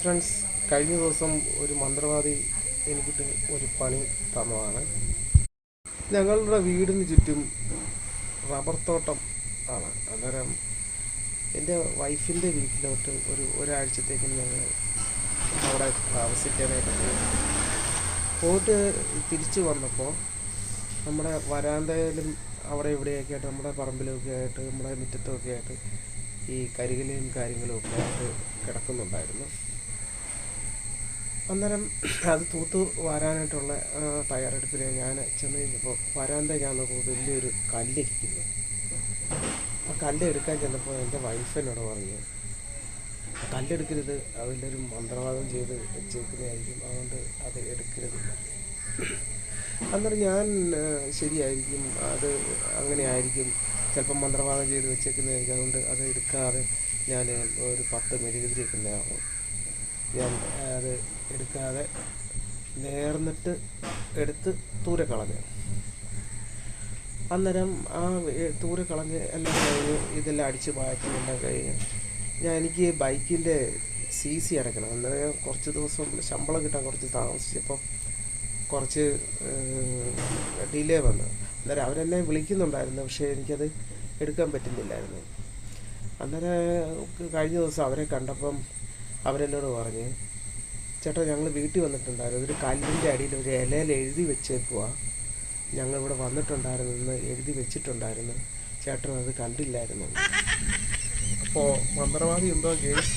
Friends കഴിഞ്ഞ ദിവസം ഒരു മന്ത്രവാദി എനിക്കിട്ട് ഒരു പണി തന്നതാണ്. ഞങ്ങളുടെ വീടിന് ചുറ്റും റബ്ബർ തോട്ടം ആണ്. അന്നേരം എന്റെ വൈഫിന്റെ വീട്ടിലോട്ട് ഒരു ഒരാഴ്ചത്തേക്ക് ഞങ്ങൾ അവിടെ താമസിക്കാനായിട്ട് പോയി. പോയിട്ട് തിരിച്ചു വന്നപ്പോൾ നമ്മുടെ വരാന്തയിലും അവിടെ ഇവിടെയൊക്കെ ആയിട്ട് നമ്മുടെ പറമ്പിലൊക്കെ ആയിട്ട് നമ്മുടെ മുറ്റത്തൊക്കെ ആയിട്ട് ഈ കരികിലയും കാര്യങ്ങളും ഒക്കെ ആയിട്ട് കിടക്കുന്നുണ്ടായിരുന്നു. അന്നേരം അത് തൂത്ത് വാരാനായിട്ടുള്ള തയ്യാറെടുപ്പിൽ ഞാൻ ചെന്ന് കഴിഞ്ഞപ്പോൾ വരാന്ത ഞാൻ നോക്കുമ്പോൾ വലിയൊരു കല്ലിരിക്കുന്നു. ആ കല്ലെടുക്കാൻ ചെന്നപ്പോൾ എന്റെ വൈഫ് എന്നോട് പറഞ്ഞു "ആ കല്ലെടുക്കരുത് അതിലൊരു മന്ത്രവാദം ചെയ്ത് വെച്ചേക്കുന്നതായിരിക്കും അതുകൊണ്ട് അത് എടുക്കരുത്. അന്നേരം ഞാൻ ശരിയായിരിക്കും അത് അങ്ങനെ ആയിരിക്കും ചിലപ്പം മന്ത്രവാദം ചെയ്ത് വെച്ചേക്കുന്നതായിരിക്കും അതുകൊണ്ട് അത് എടുക്കാതെ ഞാൻ ഒരു പത്ത് മെഴുകുതിരിക്കുന്നതാകും ഞാൻ അത് എടുക്കാതെ നേർന്നിട്ട് എടുത്ത് തൂരെ കളഞ്ഞു. അന്നേരം ആ തൂരെ കളഞ്ഞ് എല്ലാം കഴിഞ്ഞ് ഇതെല്ലാം അടിച്ച് മാറ്റി എല്ലാം കഴിഞ്ഞ് ഞാൻ എനിക്ക് ബൈക്കിന്റെ സി സി അടയ്ക്കണം അന്നേരം കുറച്ച് ദിവസം ശമ്പളം കിട്ടാൻ കുറച്ച് താമസിച്ചപ്പം കുറച്ച് ഡിലേ വന്നു. അന്നേരം അവരെന്നെ വിളിക്കുന്നുണ്ടായിരുന്നു പക്ഷേ എനിക്കത് എടുക്കാൻ പറ്റുന്നില്ലായിരുന്നു. അന്നേരം കഴിഞ്ഞ ദിവസം അവരെ കണ്ടപ്പം അവരെന്നോട് പറഞ്ഞു ചേട്ടാ ഞങ്ങൾ വീട്ടിൽ വന്നിട്ടുണ്ടായിരുന്നു. ഒരു കല്ലിന്റെ അടിയിൽ ഒരു ഇലയിൽ എഴുതി വെച്ചേക്കുക ഞങ്ങളിവിടെ വന്നിട്ടുണ്ടായിരുന്നു എന്ന് എഴുതി വെച്ചിട്ടുണ്ടായിരുന്നു. ചേട്ടൻ അത് കണ്ടില്ലായിരുന്നു. അപ്പോൾ മന്ത്രവാദി എന്തോ കേസ്